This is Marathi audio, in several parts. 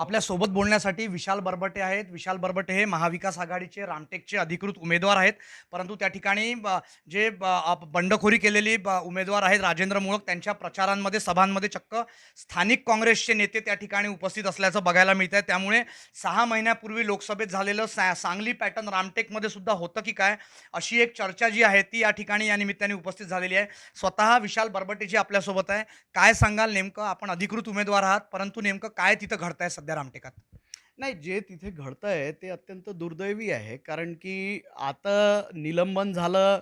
आपल्यासोबत बोलण्यासाठी विशाल बरबटे आहेत. विशाल बरबटे हे महाविकास आघाडीचे रामटेकचे अधिकृत उमेदवार आहेत. परंतु त्या ठिकाणी ब- जे ब- बंडखोरी केलेली ब- उमेदवार आहेत राजेंद्र मुळक त्यांच्या प्रचारांमध्ये सभांमध्ये चक्क स्थानिक काँग्रेसचे नेते त्या ठिकाणी उपस्थित असल्याचं बघायला मिळत आहे त्यामुळे सहा महिन्यापूर्वी लोकसभेत झालेलं सा सांगली पॅटर्न रामटेकमध्ये सुद्धा होतं की काय अशी एक चर्चा जी आहे ती या ठिकाणी या निमित्ताने उपस्थित झालेली आहे. स्वतः विशाल बरबटेजी आपल्यासोबत आहे. काय सांगाल नेमकं? आपण अधिकृत उमेदवार आहात परंतु नेमकं काय तिथं घडतंय सध्या? रामटेकात? नाही जे तिथे घडतंय ते अत्यंत दुर्दैवी आहे. कारण की आता निलंबन झालं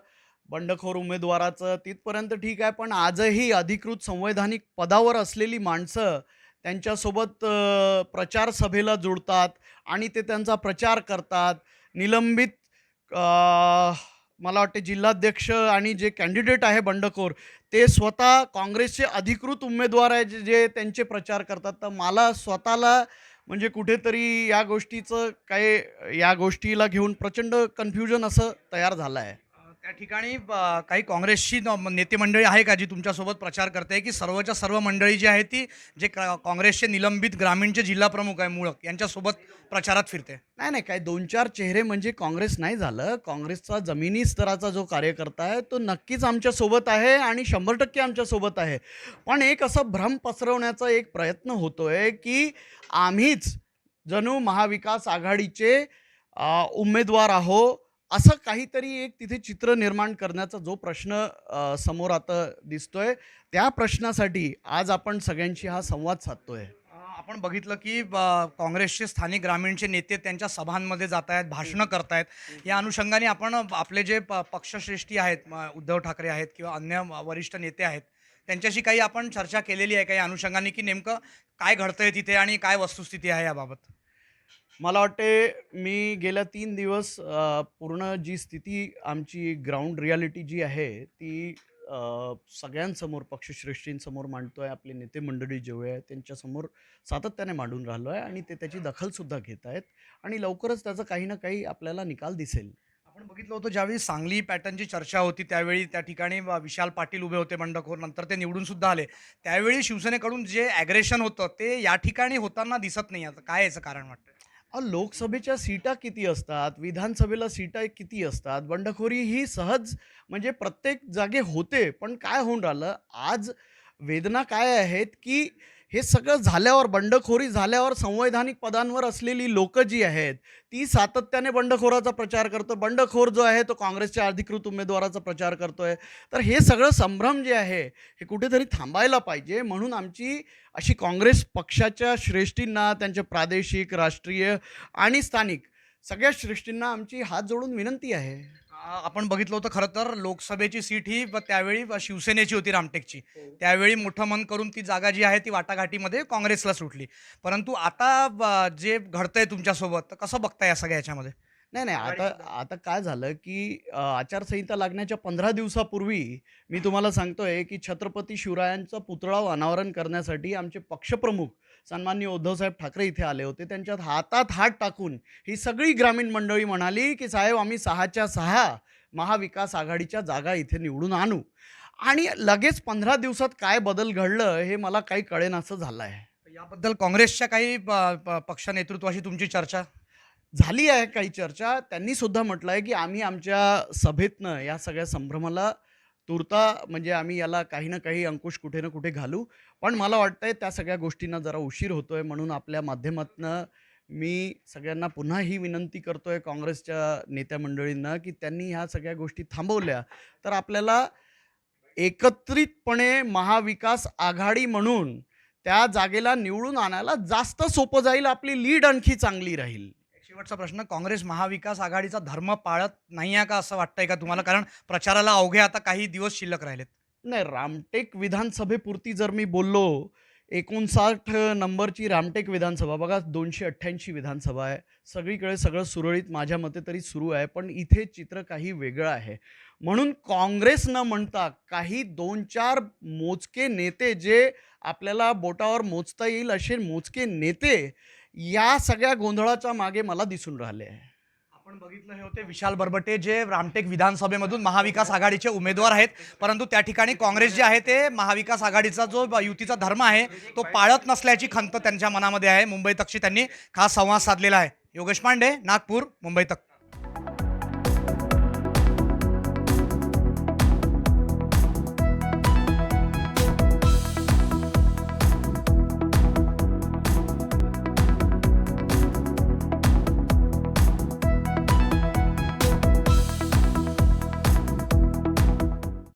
बंडखोर उमेदवाराचं तिथपर्यंत ठीक आहे. पण आजही अधिकृत संवैधानिक पदावर असलेली माणसं त्यांच्यासोबत प्रचार सभेला जुळतात आणि ते त्यांचा प्रचार करतात. निलंबित आ... मला वाटते जिल्हाध्यक्ष आणि जे कॅन्डिडेट आहे बंडखोर ते स्वतः काँग्रेसचे अधिकृत उमेदवार आहे जे- जे त्यांचे प्रचार करतात. तर मला स्वतःला म्हणजे कुठेतरी या गोष्टीचं काय या गोष्टीला घेऊन प्रचंड कन्फ्युजन असं तयार झालं आहे. त्या ठिकाणी काही काँग्रेसची न- नेते मंडळी आहे का जी तुमच्यासोबत प्रचार करते की सर्वच्या सर्व मंडळी जी आहे ती जे का- काँग्रेसचे निलंबित ग्रामीणचे जिल्हा प्रमुख आहे मुळक यांच्यासोबत प्रचारात फिरते? नाही नाही काय दोन चार चेहरे म्हणजे काँग्रेस नाही झालं. काँग्रेसचा जमिनी स्तराचा जो कार्यकर्ता आहे तो नक्कीच आमच्यासोबत आहे आणि शंभर टक्के आमच्यासोबत आहे. पण एक असं भ्रम पसरवण्याचा एक प्रयत्न होतोय की आम्हीच जणू महाविकास आघाडीचे अ, उमेदवार आहो असं काहीतरी एक तिथे चित्र निर्माण करण्याचा जो प्रश्न समोर आता दिसतोय त्या प्रश्नासाठी आज आपण सगळ्यांशी हा संवाद साधतोय. आपण बघितलं की काँग्रेसचे स्थानिक ग्रामीणचे नेते त्यांच्या सभांमध्ये जात आहेत भाषणं करतायत. या अनुषंगाने आपण आपले जे प- पक्षश्रेष्ठी आहेत उद्धव ठाकरे आहेत किंवा अन्य वरिष्ठ नेते आहेत त्यांच्याशी काही आपण चर्चा केलेली आहे काही अनुषंगाने की नेमकं काय घडतंय तिथे आणि काय वस्तुस्थिती आहे याबाबत? मला वाटते मी गेल्या तीन दिवस पूर्ण जी स्थिती आमची ग्राउंड रियालिटी जी आहे ती सगळ्यांसमोर पक्षश्रेष्ठींसमोर मांडतो आहे आपले नेते मंडळी जेवढे आहे त्यांच्यासमोर सातत्याने मांडून राहिलो आहे आणि ते त्याची दखलसुद्धा घेत आहेत आणि लवकरच त्याचा काही ना काही आपल्याला निकाल दिसेल. आपण बघितलं होतं ज्यावेळी सांगली पॅटर्नची चर्चा होती त्यावेळी त्या ठिकाणी व- विशाल पाटील उभे होते बंडखोर नंतर ते निवडून सुद्धा आले. त्यावेळी शिवसेनेकडून जे ॲग्रेशन होतं ते या ठिकाणी होताना दिसत नाही. आता काय याचं कारण वाटतं लोकसभेच्या सीटा किती असतात? विधानसभेला सीटा किती असतात? बंडखोरी ही सहज म्हणजे प्रत्येक जागे होते पण काय होऊन राहिलं? आज वेदना काय आहेत की हे सगळं झाल्यावर बंडखोरी झाल्यावर संवैधानिक पदांवर असलेली लोक जी आहेत ती सातत्याने बंडखोराचा प्रचार करतो. बंडखोर जो आहे तो काँग्रेसच्या अधिकृत उमेदवाराचा प्रचार करतोय. तर हे सगळं संभ्रम जे आहे हे कुठेतरी थांबायला पाहिजे. म्हणून आमची अशी काँग्रेस पक्षाच्या श्रेष्ठींना त्यांच्या प्रादेशिक राष्ट्रीय आणि स्थानिक सगळ्या श्रेष्ठींना आमची हात जोडून विनंती आहे. आपण बघितलं होतं खरं तर लोकसभेची सीट ही त्यावेळी शिवसेनेची होती रामटेकची. त्यावेळी मोठं मन करून ती जागा जी आहे ती वाटाघाटीमध्ये काँग्रेसला सुटली. परंतु आता जे घडतंय तुमच्यासोबत तर कसं बघताय या सगळ्या याच्यामध्ये? नाही नाही आता आता काय झालं की आचारसंहिता लागण्याच्या पंधरा दिवसापूर्वी मी तुम्हाला सांगतोय की छत्रपती शिवरायांचा पुतळा अनावरण करण्यासाठी आमचे पक्षप्रमुख सन्माननीय उद्धवसाहेब ठाकरे इथे आले होते. त्यांच्यात हातात हात टाकून ही सगळी ग्रामीण मंडळी म्हणाली की साहेब आम्ही सहाच्या सहा महाविकास आघाडीच्या जागा इथे निवडून आणू. आणि लगेच पंधरा दिवसात काय बदल घडलं हे मला काही कळेनासं झालं आहे याबद्दल काँग्रेसच्या काही पक्ष नेतृत्वाशी तुमची चर्चा? झाली आहे काही चर्चा. त्यांनी सुद्धा म्हटलं आहे की आम्ही आमच्या सभेतनं या सगळ्या संभ्रमाला तुरता म्हणजे आम्ही याला काही ना काही अंकुश कुठे ना कुठे घालू. पण मला वाटतंय त्या सगळ्या गोष्टींना जरा उशीर होतो आहे म्हणून आपल्या माध्यमातनं मी सगळ्यांना पुन्हा ही विनंती करतो आहे काँग्रेसच्या नेत्या मंडळींना की त्यांनी ह्या सगळ्या गोष्टी थांबवल्या. तर आपल्याला एकत्रितपणे महाविकास आघाडी म्हणून त्या जागेला निवडून आणायला जास्त सोपं जाईल आपली लीड आणखी चांगली राहील. शेवटचा प्रश्न काँग्रेस महाविकास आघाडीचा धर्म पाळत नाही आहे का असं वाटतंय का तुम्हाला? कारण प्रचाराला अवघे आता काही दिवस शिल्लक राहिलेत. नाही रामटेक विधानसभेपुरती जर मी बोललो एकोणसाठ नंबरची रामटेक विधानसभा बघा दोनशे अठ्ठ्याऐंशी विधानसभा आहे. सगळीकडे सगळं सुरळीत माझ्या मते तरी सुरू आहे पण इथे चित्र काही वेगळं आहे. म्हणून काँग्रेस न म्हणता काही दोन चार मोजके नेते जे आपल्याला बोटावर मोजता येईल असे मोजके नेते या सगळ्या गोंधळाच्या मागे मला दिसून राहिले आहे. आपण बघितलं हे होते विशाल बरबटे जे रामटेक विधानसभेमधून महाविकास आघाडीचे उमेदवार आहेत. परंतु त्या ठिकाणी काँग्रेस जे आहे ते महाविकास आघाडीचा जो युतीचा धर्म आहे तो पाळत नसल्याची खंत त्यांच्या मनामध्ये आहे. मुंबई तकशी त्यांनी खास संवाद साधलेला आहे. योगेश पांडे नागपूर मुंबई तक